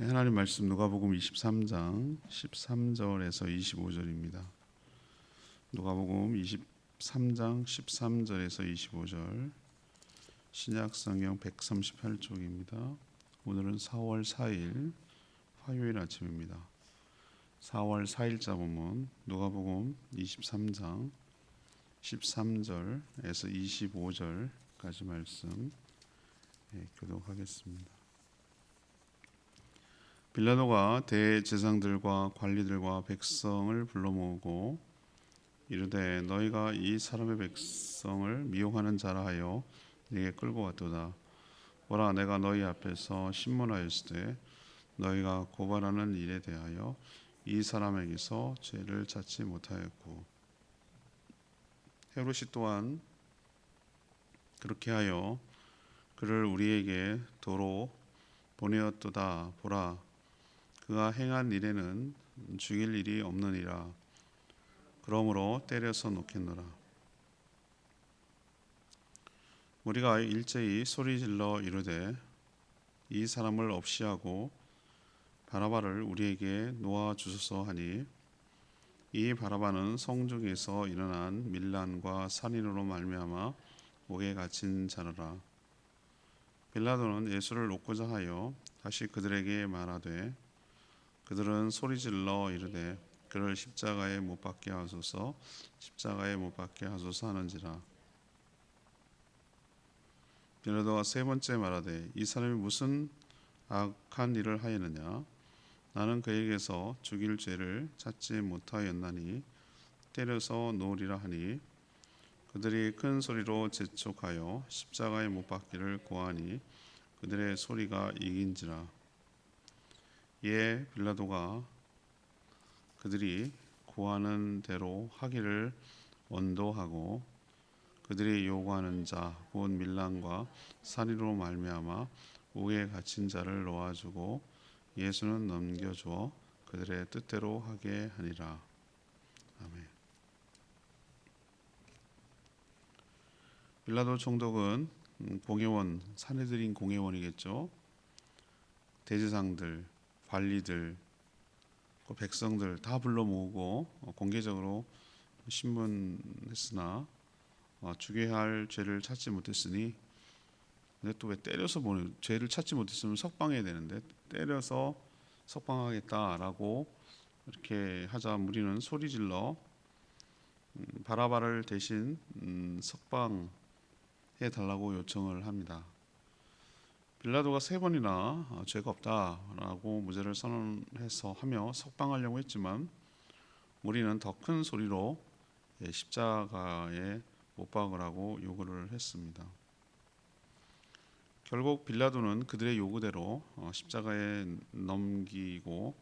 네, 하나님 말씀 누가복음 23장 13절에서 25절입니다. 누가복음 23장 13절에서 25절 신약 성경 138쪽입니다. 오늘은 4월 4일 화요일 아침입니다. 4월 4일자 본문 누가복음 23장 13절에서 25절까지 말씀 예, 교독하겠습니다. 빌라도가 대제사장들과 관리들과 백성을 불러 모으고 이르되 너희가 이 사람의 백성을 미혹하는 자라 하여 네게 끌고 왔도다. 보라 내가 너희 앞에서 신문하였을 때 너희가 고발하는 일에 대하여 이 사람에게서 죄를 찾지 못하였고. 헤롯이 또한 그렇게 하여 그를 우리에게 도로 보내었도다. 보라 그가 행한 일에는 죽일 일이 없느니라. 그러므로 때려서 놓겠노라. 우리가 일제히 소리질러 이르되 이 사람을 없이 하고 바라바를 우리에게 놓아 주소서 하니 이 바라바는 성중에서 일어난 밀란과 살인으로 말미암아 옥에 갇힌 자라. 빌라도는 예수를 놓고자 하여 다시 그들에게 말하되 그들은 소리질러 이르되 그를 십자가에 못 박게 하소서 십자가에 못 박게 하소서 하는지라. 빌라도가 세 번째 말하되 이 사람이 무슨 악한 일을 하였느냐? 나는 그에게서 죽일 죄를 찾지 못하였나니 때려서 놓으리라 하니 그들이 큰 소리로 재촉하여 십자가에 못 박기를 고하니 그들의 소리가 이긴지라 예 빌라도가 그들이 고하는 대로 하기를 원도하고 그들이 요구하는 자 곧 밀란과 살인으로 말미암아 옥에 갇힌 자를 놓아주고 예수는 넘겨주어 그들의 뜻대로 하게 하니라 아멘. 빌라도 총독은 음, 공회원 사내들인 공회원이겠죠. 대제상들, 관리들, 그 백성들 다 불러 모으고 어, 공개적으로 신문했으나 어, 죽여야 할 죄를 찾지 못했으니 근데 또 왜 때려서 보내 죄를 찾지 못했으면 석방해야 되는데 때려서 석방하겠다라고 이렇게 하자 무리는 소리질러 음, 바라바를 대신 음, 석방해 달라고 요청을 합니다. 빌라도가 세 번이나 어, 죄가 없다라고 무죄를 선언해서 하며 석방하려고 했지만 우리는 더 큰 소리로 예, 십자가에 못 박으라고 요구를 했습니다. 결국 빌라도는 그들의 요구대로 어, 십자가에 넘기고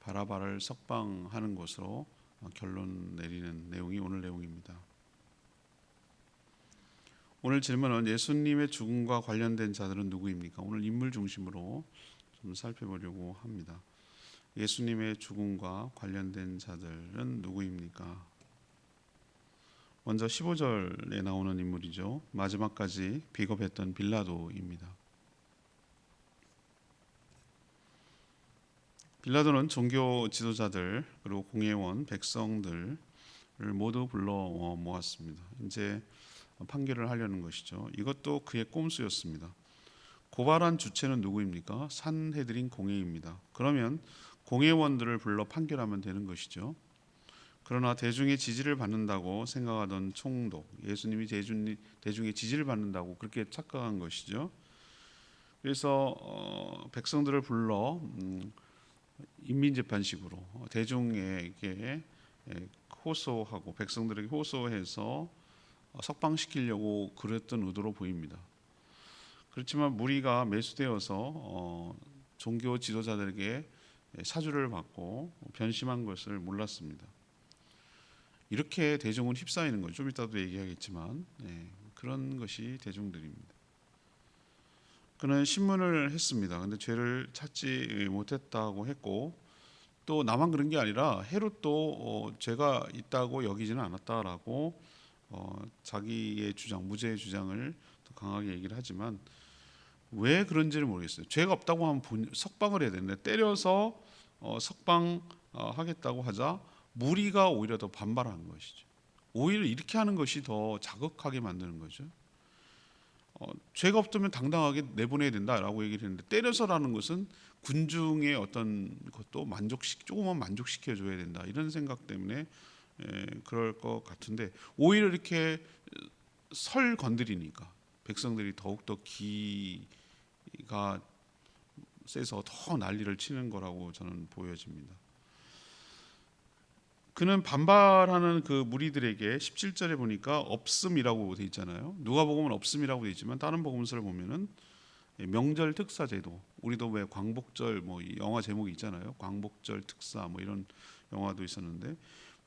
바라바를 석방하는 것으로 어, 결론 내리는 내용이 오늘 내용입니다. 오늘 질문은 예수님의 죽음과 관련된 자들은 누구입니까? 오늘 인물 중심으로 좀 살펴보려고 합니다. 예수님의 죽음과 관련된 자들은 누구입니까? 먼저 15절에 나오는 인물이죠. 마지막까지 비겁했던 빌라도입니다. 빌라도는 종교 지도자들 그리고 공회원 백성들을 모두 불러 모았습니다. 이제 판결을 하려는 것이죠. 이것도 그의 꼼수였습니다. 고발한 주체는 누구입니까? 산헤드린 공회입니다. 그러면 공회원들을 불러 판결하면 되는 것이죠. 그러나 대중의 지지를 받는다고 생각하던 총독, 예수님이 대중, 대중의 지지를 받는다고 그렇게 착각한 것이죠. 그래서 어, 백성들을 불러 음, 인민재판식으로 대중에게 호소하고 백성들에게 호소해서 석방시키려고 그랬던 의도로 보입니다. 그렇지만 무리가 매수되어서 어, 종교 지도자들에게 사주를 받고 변심한 것을 몰랐습니다. 이렇게 대중은 휩싸이는 거죠. 좀 이따도 얘기하겠지만 네, 그런 것이 대중들입니다. 그는 신문을 했습니다. 근데 죄를 찾지 못했다고 했고 또 나만 그런 게 아니라 헤롯도 어, 죄가 있다고 여기지는 않았다라고 어, 자기의 주장, 무죄의 주장을 더 강하게 얘기를 하지만 왜 그런지를 모르겠어요. 죄가 없다고 하면 본- 석방을 해야 되는데 때려서 어, 석방 어, 하자 무리가 오히려 더 반발한 것이죠. 오히려 이렇게 하는 것이 더 자극하게 만드는 거죠. 어, 죄가 없다면 당당하게 내보내야 된다라고 얘기를 했는데 때려서라는 것은 군중의 어떤 것도 만족시 조금만 만족시켜 줘야 된다 이런 생각 때문에 에, 그럴 것 같은데 오히려 이렇게 설 건드리니까 백성들이 더욱 더 기가 세서 더 난리를 치는 거라고 저는 보여집니다. 그는 반발하는 그 무리들에게 17절에 보니까 없음이라고 돼 있잖아요. 누가 복음은 없음이라고 돼 있지만 다른 복음서를 보면은 명절 특사 제도 우리도 왜 광복절 뭐이 영화 제목이 있잖아요. 광복절 특사 뭐 이런 영화도 있었는데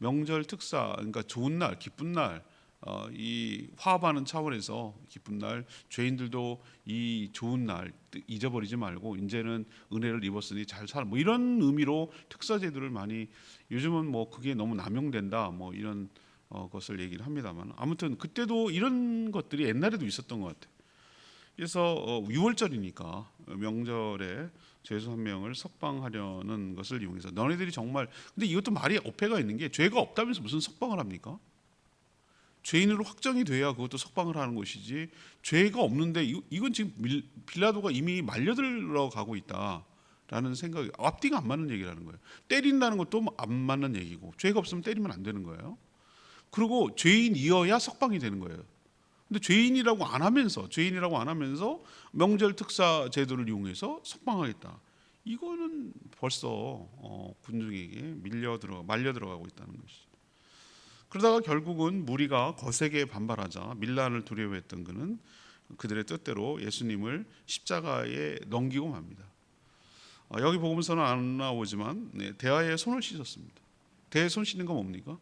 명절 특사 그러니까 좋은 날 기쁜 날 어, 이 화합하는 차원에서 기쁜 날 죄인들도 이 좋은 날 잊어버리지 말고 이제는 은혜를 입었으니 잘 살아 뭐 이런 의미로 특사 제도를 많이 요즘은 뭐 그게 너무 남용된다 뭐 이런 어, 것을 얘기를 합니다만 아무튼 그때도 이런 것들이 옛날에도 있었던 것 같아요. 그래서 어, 6월절이니까 명절에 죄수 한 명을 석방하려는 것을 이용해서 너네들이 정말 근데 이것도 말이 어폐가 있는 게 죄가 없다면서 무슨 석방을 합니까? 죄인으로 확정이 돼야 그것도 석방을 하는 것이지 죄가 없는데 이- 이건 지금 밀- 빌라도가 이미 말려들어 가고 있다라는 생각이 앞뒤가 안 맞는 얘기라는 거예요. 때린다는 것도 안 맞는 얘기고 죄가 없으면 때리면 안 되는 거예요. 그리고 죄인이어야 석방이 되는 거예요. 근데 죄인이라고 안 하면서 죄인이라고 안 하면서 명절 특사 제도를 이용해서 석방하겠다. 이거는 벌써 어, 군중에게 밀려 들어 말려 들어가고 있다는 것이죠. 그러다가 결국은 무리가 거세게 반발하자 밀란을 두려워했던 그는 그들의 뜻대로 예수님을 십자가에 넘기고 맙니다. 어, 여기 복음서는 안 나오지만 네, 대하에 손을 씻었습니다. 대에 손 씻는 건 뭡니까?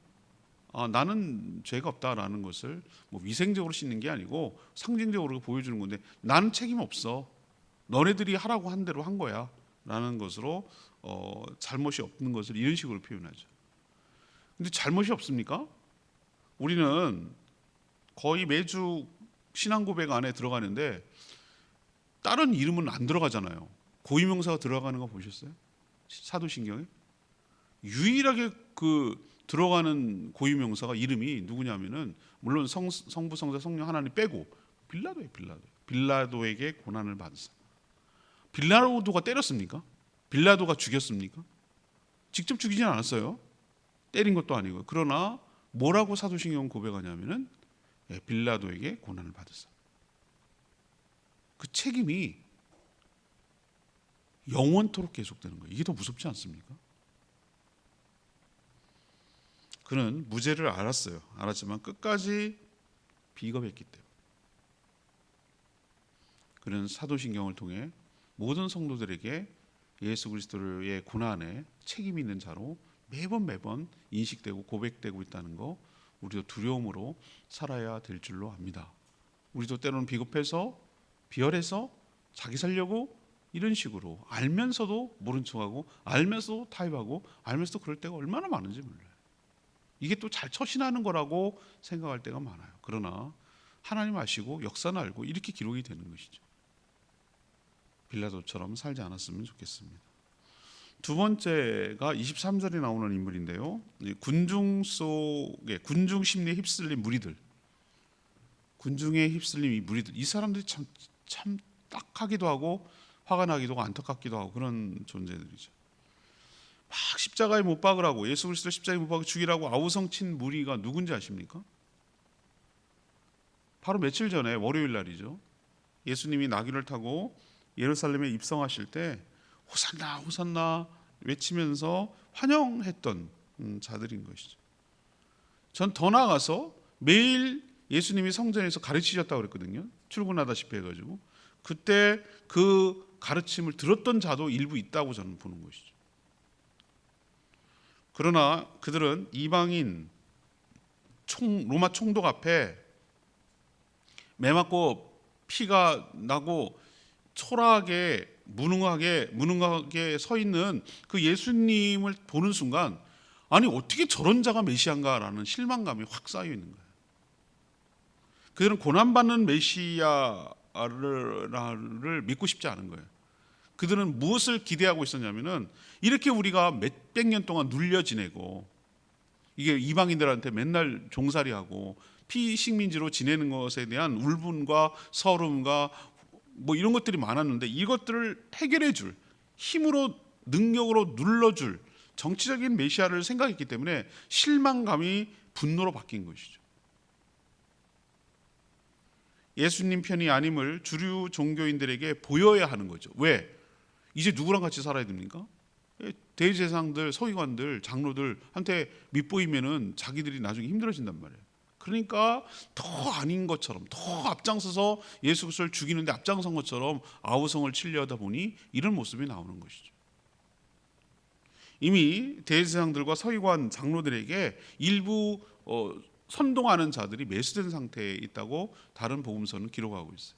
아, 나는 죄가 없다라는 것을 뭐 위생적으로 씻는 게 아니고 상징적으로 보여주는 건데 나는 책임 없어. 너네들이 하라고 한 대로 한 거야 라는 것으로 어, 잘못이 없는 것을 이런 식으로 표현하죠. 근데 잘못이 없습니까? 우리는 거의 매주 신앙 고백 안에 들어가는데 다른 이름은 안 들어가잖아요. 고유명사가 들어가는 거 보셨어요? 사도신경에 유일하게 그 들어가는 고유명사가 이름이 누구냐면은 물론 성, 성부 성자 성령 하나님 빼고 빌라도에 빌라도 빌라도에게 고난을 받으사 빌라도가 때렸습니까? 빌라도가 죽였습니까? 직접 죽이진 않았어요. 때린 것도 아니고 그러나 뭐라고 사도신경 고백하냐면은 예, 빌라도에게 고난을 받으사 그 책임이 영원토록 계속되는 거예요. 이게 더 무섭지 않습니까? 그는 무죄를 알았어요. 알았지만 끝까지 비겁했기 때문에 그는 사도신경을 통해 모든 성도들에게 예수 그리스도의 고난에 책임 있는 자로 매번 매번 인식되고 고백되고 있다는 거 우리도 두려움으로 살아야 될 줄로 압니다. 우리도 때로는 비겁해서 비열해서 자기 살려고 이런 식으로 알면서도 모른 척하고 알면서도 타협하고 알면서도 그럴 때가 얼마나 많은지 몰라요. 이게 또 잘 처신하는 거라고 생각할 때가 많아요. 그러나 하나님 아시고 역사는 알고 이렇게 기록이 되는 것이죠. 빌라도처럼 살지 않았으면 좋겠습니다. 두 번째가 23절에 나오는 인물인데요. 이 군중 속에 군중 심리에 휩쓸린 무리들. 군중에 휩쓸린 이 무리들. 이 사람들이 참 참 딱하기도 하고 화가 나기도 하고 안타깝기도 하고 그런 존재들이죠. 막 십자가에 못 박으라고 예수 그리스도 십자가에 못 박아 죽이라고 아우성친 무리가 누군지 아십니까? 바로 며칠 전에 월요일 날이죠. 예수님이 나귀를 타고 예루살렘에 입성하실 때 호산나 호산나 외치면서 환영했던 음, 자들인 것이죠. 전 더 나아가서 매일 예수님이 성전에서 가르치셨다고 그랬거든요. 출근하다시피 해가지고 그때 그 가르침을 들었던 자도 일부 있다고 저는 보는 것이죠. 그러나 그들은 이방인 총 로마 총독 앞에 매 맞고 피가 나고 초라하게 무능하게 무능하게 서 있는 그 예수님을 보는 순간 아니 어떻게 저런 자가 메시아인가라는 실망감이 확 쌓여 있는 거예요. 그들은 고난 받는 메시아 메시아를 믿고 싶지 않은 거예요. 그들은 무엇을 기대하고 있었냐면은 이렇게 우리가 몇백 년 동안 눌려 지내고 이게 이방인들한테 맨날 종살이하고 피식민지로 지내는 것에 대한 울분과 서름과 뭐 이런 것들이 많았는데 이것들을 해결해 줄 힘으로 능력으로 눌러줄 정치적인 메시아를 생각했기 때문에 실망감이 분노로 바뀐 것이죠. 예수님 편이 아님을 주류 종교인들에게 보여야 하는 거죠. 왜? 이제 누구랑 같이 살아야 됩니까? 예, 대제사장들, 서기관들, 장로들한테 밑보이면은 자기들이 나중에 힘들어진단 말이에요. 그러니까 더 아닌 것처럼 더 앞장서서 예수 그리스도를 죽이는데 앞장선 것처럼 아우성을 치려다 보니 이런 모습이 나오는 것이죠. 이미 대제사장들과 서기관 장로들에게 일부 어, 선동하는 자들이 매수된 상태에 있다고 다른 복음서는 기록하고 있어요.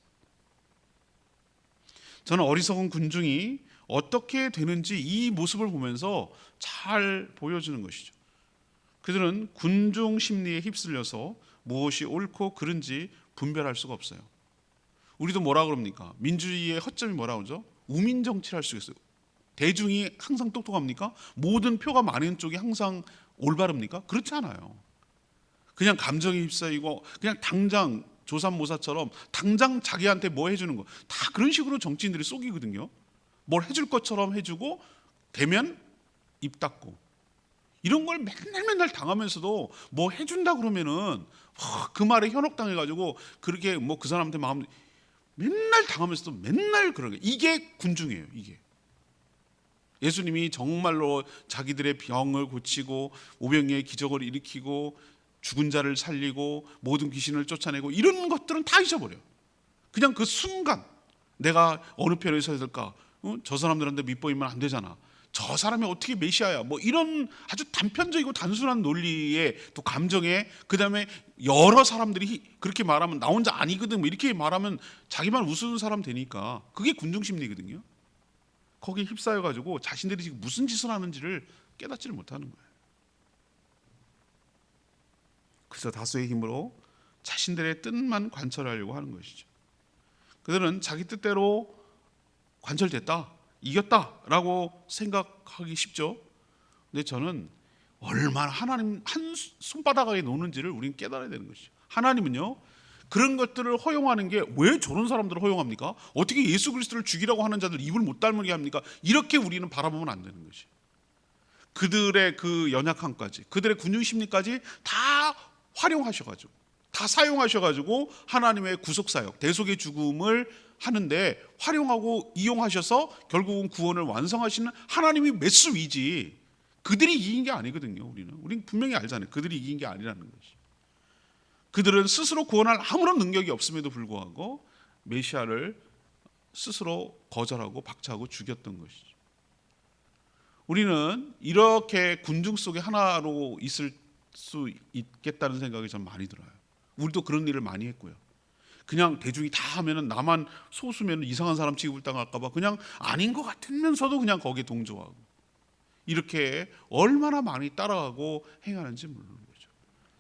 저는 어리석은 군중이 어떻게 되는지 이 모습을 보면서 잘 보여주는 것이죠. 그들은 군중 심리에 휩쓸려서 무엇이 옳고 그른지 분별할 수가 없어요. 우리도 뭐라 그럽니까? 민주주의의 허점이 뭐라 그러죠? 우민 정치를 할 수 있어요. 대중이 항상 똑똑합니까? 모든 표가 많은 쪽이 항상 올바릅니까? 그렇지 않아요. 그냥 감정에 휩싸이고 그냥 당장 조삼모사처럼 당장 자기한테 뭐 해주는 거 다 그런 식으로 정치인들이 속이거든요. 뭘 해줄 것처럼 해주고 되면 입 닫고 이런 걸 맨날 맨날 당하면서도 뭐 해준다 그러면은 와, 그 말에 현혹당해 가지고 그렇게 뭐 그 사람한테 마음 맨날 당하면서도 맨날 그런 게 이게 군중이에요. 이게 예수님이 정말로 자기들의 병을 고치고 오병이의 기적을 일으키고 죽은 자를 살리고 모든 귀신을 쫓아내고 이런 것들은 다 잊어버려. 그냥 그 순간 내가 어느 편에 서야 될까? 어? 저 사람들한테 밑보이면 안 되잖아. 저 사람이 어떻게 메시아야? 뭐 이런 아주 단편적이고 단순한 논리에 또 감정에 그 다음에 여러 사람들이 그렇게 말하면 나 혼자 아니거든. 뭐 이렇게 말하면 자기만 우스운 사람 되니까 그게 군중 심리거든요. 거기에 휩싸여 가지고 자신들이 지금 무슨 짓을 하는지를 깨닫지를 못하는 거예요. 그래서 다수의 힘으로 자신들의 뜻만 관철하려고 하는 것이죠. 그들은 자기 뜻대로 관철됐다, 이겼다라고 생각하기 쉽죠. 근데 저는 얼마나 하나님 한 손바닥에 노는지를 우리는 깨달아야 되는 것이죠. 하나님은요 그런 것들을 허용하는 게 왜 저런 사람들을 허용합니까? 어떻게 예수 그리스도를 죽이라고 하는 자들 입을 못 닮게 합니까? 이렇게 우리는 바라보면 안 되는 것이. 그들의 그 연약함까지, 그들의 군중 심리까지 다 활용하셔가지고, 다 사용하셔가지고 하나님의 구속 사역, 대속의 죽음을 하는데 활용하고 이용하셔서 결국은 구원을 완성하시는 하나님이 메스 위지. 그들이 이긴 게 아니거든요. 우리는 우리는 분명히 알잖아요. 그들이 이긴 게 아니라는 것이. 그들은 스스로 구원할 아무런 능력이 없음에도 불구하고 메시아를 스스로 거절하고 박차하고 죽였던 것이죠. 우리는 이렇게 군중 속에 하나로 있을 수 있겠다는 생각이 전 많이 들어요. 우리도 그런 일을 많이 했고요. 그냥 대중이 다 하면은 나만 소수면 이상한 사람 취급을 당할까봐 그냥 아닌 것 같으면서도 그냥 거기에 동조하고 이렇게 얼마나 많이 따라가고 행하는지 모르는 거죠.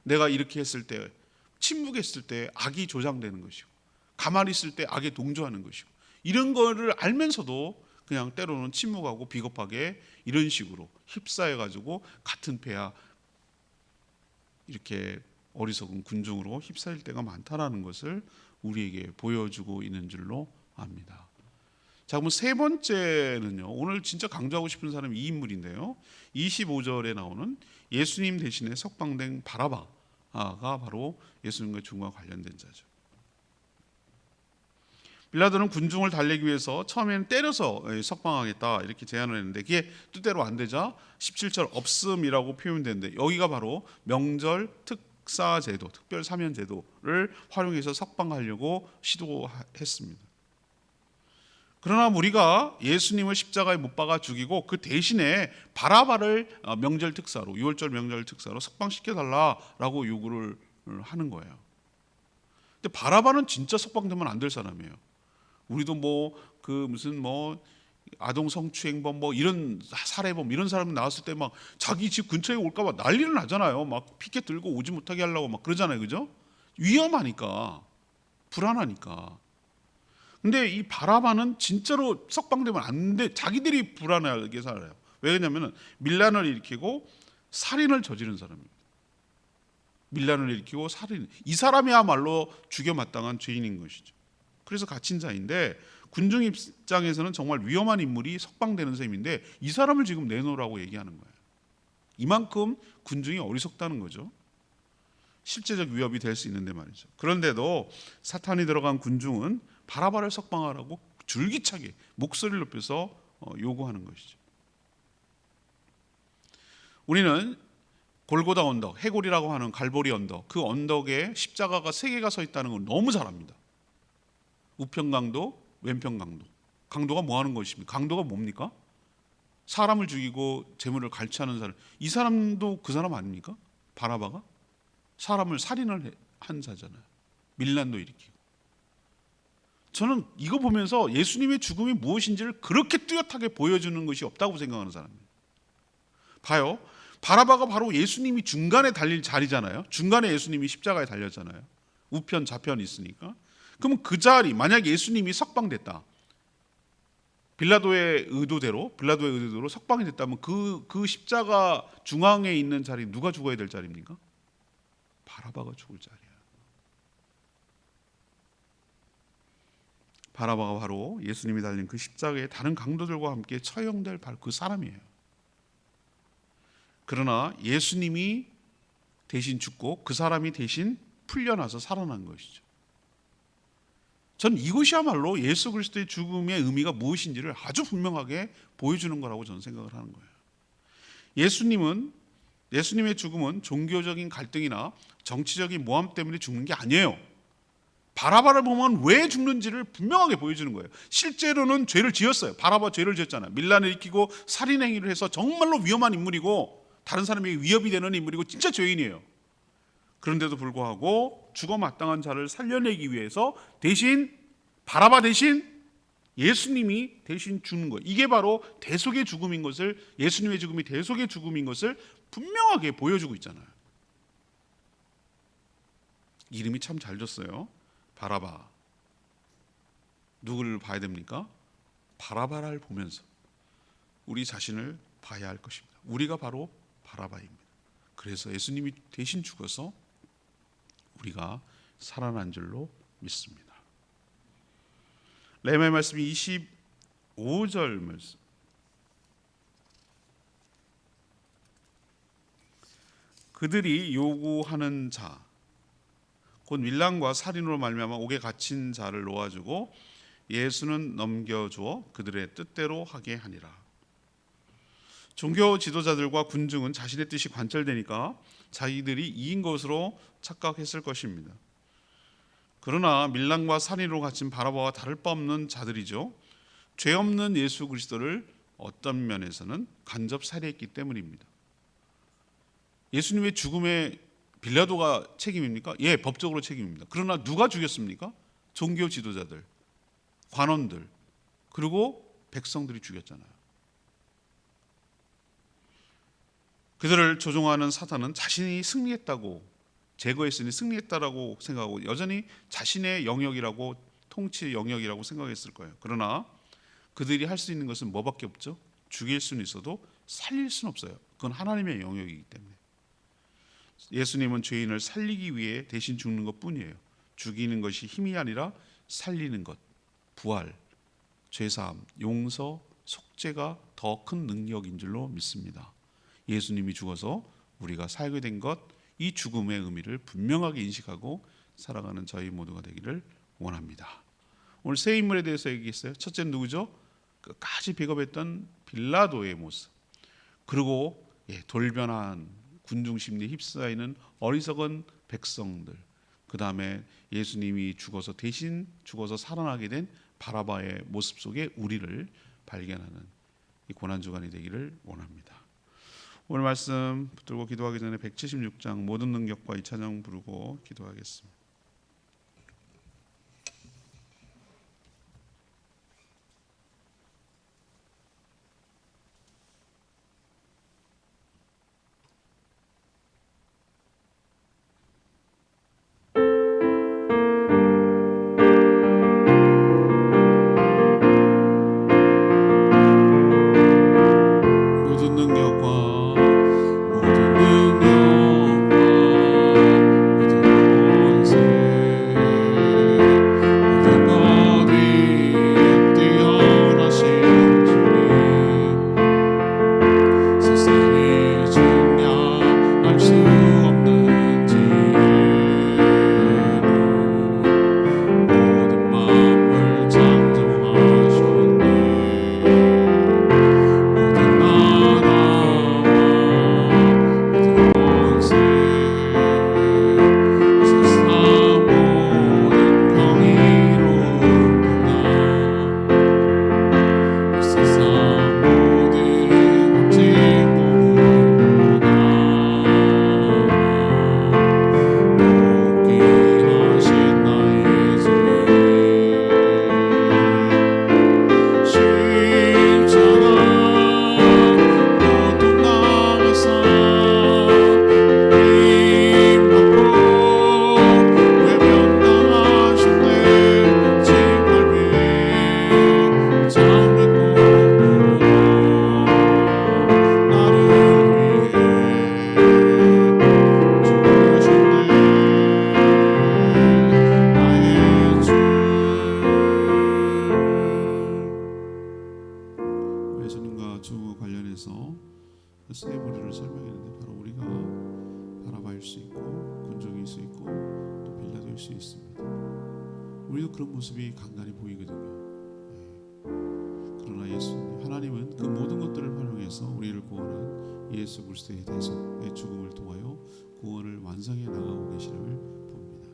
내가 이렇게 했을 때 침묵했을 때 악이 조장되는 것이고 가만히 있을 때 악에 동조하는 것이고 이런 거를 알면서도 그냥 때로는 침묵하고 비겁하게 이런 식으로 휩싸여 가지고 같은 패야 이렇게 어리석은 군중으로 휩싸일 때가 많다라는 것을 우리에게 보여주고 있는 줄로 압니다. 자, 그럼 세 번째는요. 오늘 진짜 강조하고 싶은 사람이 이 인물인데요. 25절에 나오는 예수님 대신에 석방된 바라바가 바로 예수님과 죽음과 관련된 자죠. 빌라도는 군중을 달래기 위해서 처음에는 때려서 석방하겠다 이렇게 제안을 했는데 그게 뜻대로 안 되자 17절 없음이라고 표현되는데 여기가 바로 명절 특 사 제도, 특별 사면 제도를 활용해서 석방하려고 시도했습니다. 그러나 우리가 예수님을 십자가에 못 박아 죽이고 그 대신에 바라바를 명절 특사로 6월절 명절 특사로 석방시켜 달라라고 요구를 하는 거예요. 근데 바라바는 진짜 석방되면 안 될 사람이에요. 우리도 뭐 그 무슨 뭐 아동 성추행범 뭐 이런 살해범 이런 사람 나왔을 때 막 자기 집 근처에 올까봐 난리를 나잖아요. 막 피켓 들고 오지 못하게 하려고 막 그러잖아요, 그죠? 위험하니까 불안하니까. 근데 이 바라바는 진짜로 석방되면 안 돼. 자기들이 불안하게 살아요. 왜냐면은 밀란을 일으키고 살인을 저지른 사람입니다. 밀란을 일으키고 살인. 이 사람이야말로 죽여 마땅한 죄인인 것이죠. 그래서 갇힌 자인데 군중 입장에서는 정말 위험한 인물이 석방되는 셈인데 이 사람을 지금 내놓으라고 얘기하는 거예요. 이만큼 군중이 어리석다는 거죠. 실제적 위협이 될 수 있는데 말이죠. 그런데도 사탄이 들어간 군중은 바라바를 석방하라고 줄기차게 목소리를 높여서 어, 요구하는 것이죠. 우리는 골고다 언덕, 해골이라고 하는 갈보리 언덕, 그 언덕에 십자가가 세 개가 서 있다는 걸 너무 잘 압니다. 우편 강도, 왼편 강도. 강도가 뭐 하는 것입니까? 강도가 뭡니까? 사람을 죽이고 재물을 갈취하는 사람. 이 사람도 그 사람 아닙니까? 바라바가 사람을 살인을 한 자잖아요. 밀란도 일으키고. 저는 이거 보면서 예수님의 죽음이 무엇인지를 그렇게 뚜렷하게 보여주는 것이 없다고 생각하는 사람이에요. 봐요. 바라바가 바로 예수님이 중간에 달릴 자리잖아요. 중간에 예수님이 십자가에 달렸잖아요. 우편 좌편 있으니까. 그러면 그 자리 만약 예수님이 석방됐다. 빌라도의 의도대로 빌라도의 의도대로 석방이 됐다면 그, 그 십자가 중앙에 있는 자리 누가 죽어야 될 자리입니까? 바라바가 죽을 자리야. 바라바가 바로 예수님이 달린 그 십자가의 다른 강도들과 함께 처형될 바로 그 사람이에요. 그러나 예수님이 대신 죽고 그 사람이 대신 풀려나서 살아난 것이죠. 전 이것이야말로 예수 그리스도의 죽음의 의미가 무엇인지를 아주 분명하게 보여주는 거라고 저는 생각을 하는 거예요. 예수님은 예수님의 죽음은 종교적인 갈등이나 정치적인 모함 때문에 죽는 게 아니에요. 바라바를 보면 왜 죽는지를 분명하게 보여주는 거예요. 실제로는 죄를 지었어요. 바라바 죄를 지었잖아요. 밀란을 일으키고 살인 행위를 해서 정말로 위험한 인물이고 다른 사람에게 위협이 되는 인물이고 진짜 죄인이에요. 그런데도 불구하고 죽어 마땅한 자를 살려내기 위해서 대신 바라바 대신 예수님이 대신 죽는 거예요. 이게 바로 대속의 죽음인 것을 예수님의 죽음이 대속의 죽음인 것을 분명하게 보여주고 있잖아요. 이름이 참잘 줬어요. 바라바. 누구를 봐야 됩니까? 바라바를 보면서 우리 자신을 봐야 할 것입니다. 우리가 바로 바라바입니다. 그래서 예수님이 대신 죽어서 우리가 살아난 줄로 믿습니다. 레마의 말씀이 25절 말씀. 그들이 요구하는 자, 곧 밀란과 살인으로 말미암아 옥에 갇힌 자를 놓아주고 예수는 넘겨주어 그들의 뜻대로 하게 하니라. 종교 지도자들과 군중은 자신의 뜻이 관철되니까 자기들이 이긴 것으로 착각했을 것입니다. 그러나 밀란과 살인으로 갇힌 바라바와 다를 바 없는 자들이죠. 죄 없는 예수 그리스도를 어떤 면에서는 간접 살해했기 때문입니다. 예수님의 죽음에 빌라도가 책임입니까? 예, 법적으로 책임입니다. 그러나 누가 죽였습니까? 종교 지도자들, 관원들, 그리고 백성들이 죽였잖아요. 그들을 조종하는 사탄은 자신이 승리했다고 제거했으니 승리했다라고 생각하고 여전히 자신의 영역이라고 통치 영역이라고 생각했을 거예요. 그러나 그들이 할 수 있는 것은 뭐밖에 없죠? 죽일 수는 있어도 살릴 수는 없어요. 그건 하나님의 영역이기 때문에. 예수님은 죄인을 살리기 위해 대신 죽는 것뿐이에요. 죽이는 것이 힘이 아니라 살리는 것, 부활, 죄사함, 용서, 속죄가 더 큰 능력인 줄로 믿습니다. 예수님이 죽어서 우리가 살게 된 것, 이 죽음의 의미를 분명하게 인식하고 살아가는 저희 모두가 되기를 원합니다. 오늘 세 인물에 대해서 얘기했어요. 첫째는 누구죠? 끝까지 비겁했던 빌라도의 모습. 그리고 예, 돌변한 군중 심리에 휩싸이는 어리석은 백성들. 그 다음에 예수님이 죽어서 대신 죽어서 살아나게 된 바라바의 모습 속에 우리를 발견하는 이 고난 주간이 되기를 원합니다. 오늘 말씀 붙들고 기도하기 전에 176장 모든 능력과 이 찬양 부르고 기도하겠습니다. 하나님은 그 모든 것들을 활용해서 우리를 구원한 예수 그리스도의 대속의 죽음을 통하여 구원을 완성해 나가고 계시를 봅니다.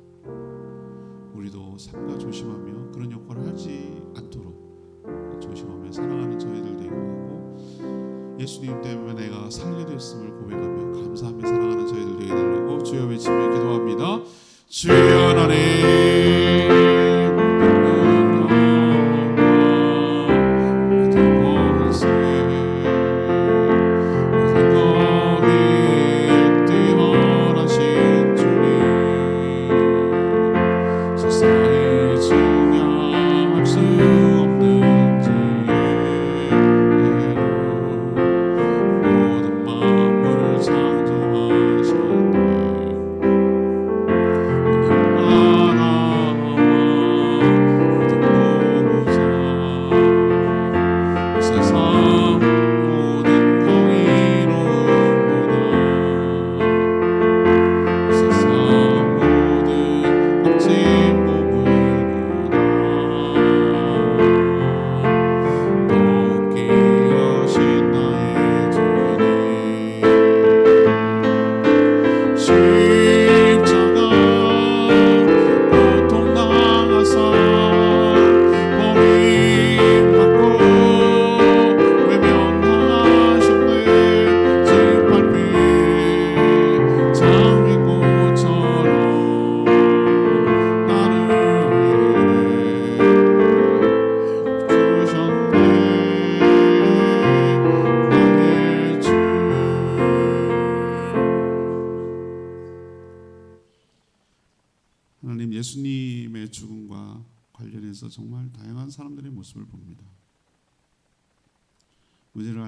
우리도 삼가 조심하며 그런 역할을 하지 않도록 조심하며 살아가는 저희들 되고 하고 예수님 때문에 내가 살게 됐음을 고백하며 감사하며 살아가는 저희들 되게 달라고 주여 외치며 기도합니다. 주여 하나님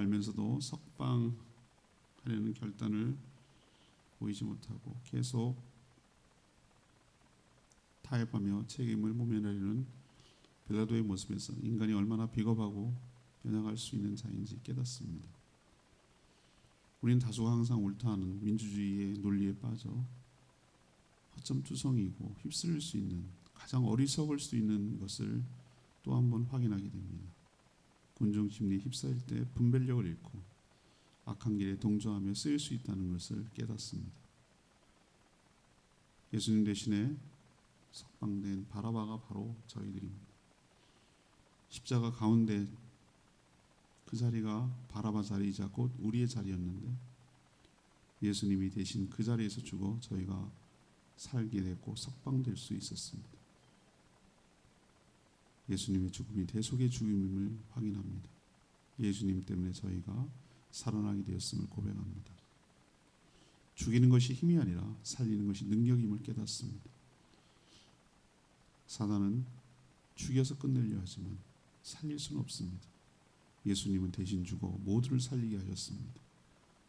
알면서도 석방하려는 결단을 보이지 못하고 계속 타협하며 책임을 모면하려는 빌라도의 모습에서 인간이 얼마나 비겁하고 연약할 수 있는 자인지 깨닫습니다. 우리는 다수가 항상 옳다는 민주주의의 논리에 빠져 허점투성이고 휩쓸릴 수 있는 가장 어리석을 수 있는 것을 또 한 번 확인하게 됩니다. 군중 심리에 휩싸일 때 분별력을 잃고 악한 길에 동조하며 쓰일 수 있다는 것을 깨닫습니다. 예수님 대신에 석방된 바라바가 바로 저희들입니다. 십자가 가운데 그 자리가 바라바 자리이자 곧 우리의 자리였는데 예수님이 대신 그 자리에서 죽어 저희가 살게 됐고 석방될 수 있었습니다. 예수님의 죽음이 대속의 죽음임을 확인합니다. 예수님 때문에 저희가 살아나게 되었음을 고백합니다. 죽이는 것이 힘이 아니라 살리는 것이 능력임을 깨닫습니다. 사단은 죽여서 끝내려 하지만 살릴 수는 없습니다. 예수님은 대신 죽어 모두를 살리게 하셨습니다.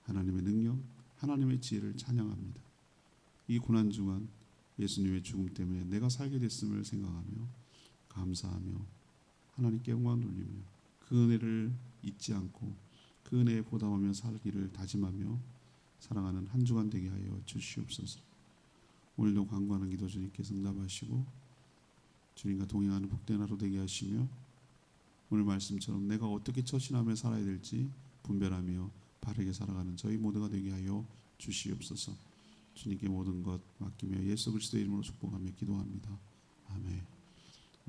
하나님의 능력, 하나님의 지혜를 찬양합니다. 이 고난 중간 예수님의 죽음 때문에 내가 살게 됐음을 생각하며 감사하며 하나님께 영광 돌리며 그 은혜를 잊지 않고 그 은혜에 보답하며 살기를 다짐하며 살아가는 한 주간 되게 하여 주시옵소서. 오늘도 간구하는 기도 주님께서 응답하시고 주님과 동행하는 복된 하루 되게 하시며 오늘 말씀처럼 내가 어떻게 처신하며 살아야 될지 분별하며 바르게 살아가는 저희 모두가 되게 하여 주시옵소서. 주님께 모든 것 맡기며 예수 그리스도의 이름으로 축복하며 기도합니다. 아멘.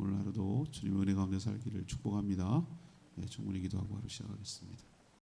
오늘 하루도 주님 은혜 가운데 살기를 축복합니다. 네, 충분히 기도하고 하루 시작하겠습니다.